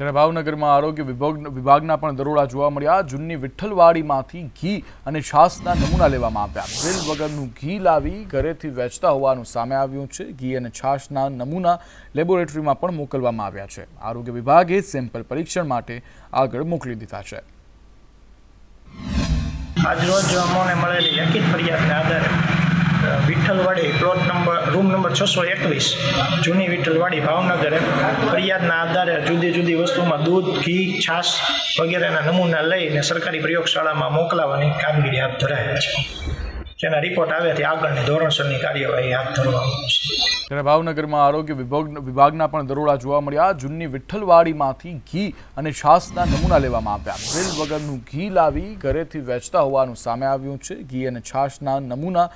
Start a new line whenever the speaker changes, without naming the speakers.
ત્યારે ભાવનગરમાં આરોગ્ય વિભાગ વિભાગના પણ દરોડા જોવા મળ્યા. જૂની વિઠ્ઠલવાડીમાંથી ઘી અને છાસના નમૂના લેવામાં આવ્યા. બિલ વગરનું ઘી લાવી ઘરેથી વેચતા હોવાનું સામે આવ્યું છે. ઘી અને છાસના નમૂના લેબોરેટરીમાં પણ મોકલવામાં આવ્યા છે. આરોગ્ય વિભાગે સેમ્પલ પરીક્ષણ માટે આગળ મોકલી દીધા છે.
આજરોજ અમોને મળેલી લેખિત ફરિયાદના Vitthalwadi plot number room number છસો એકવીસ. જૂની વિઠ્ઠલવાડી ભાવનગરે ફરિયાદના આધારે જુદી જુદી વસ્તુમાં દૂધ, ઘી, છાશ વગેરેના નમૂના લઈને સરકારી પ્રયોગશાળામાં મોકલાવાની કામગીરી હાથ ધરાયેલ છે. જેના રિપોર્ટ આવ્યાથી આગળની ધોરણસરની કાર્યવાહી હાથ ધરવામાં આવશે
ત્યારે ભાવનગરમાં આરોગ્ય વિભાગ, વિભાગના પણ દરોડા જોવા મળ્યા. જૂની વિઠ્ઠલવાડીમાંથી ઘી અને છાશના નમૂના લેવામાં આવ્યા. બિલ વગરનું ઘી લાવી ઘરેથી વેચતા હોવાનું સામે આવ્યું છે. ઘી અને છાશના નમૂના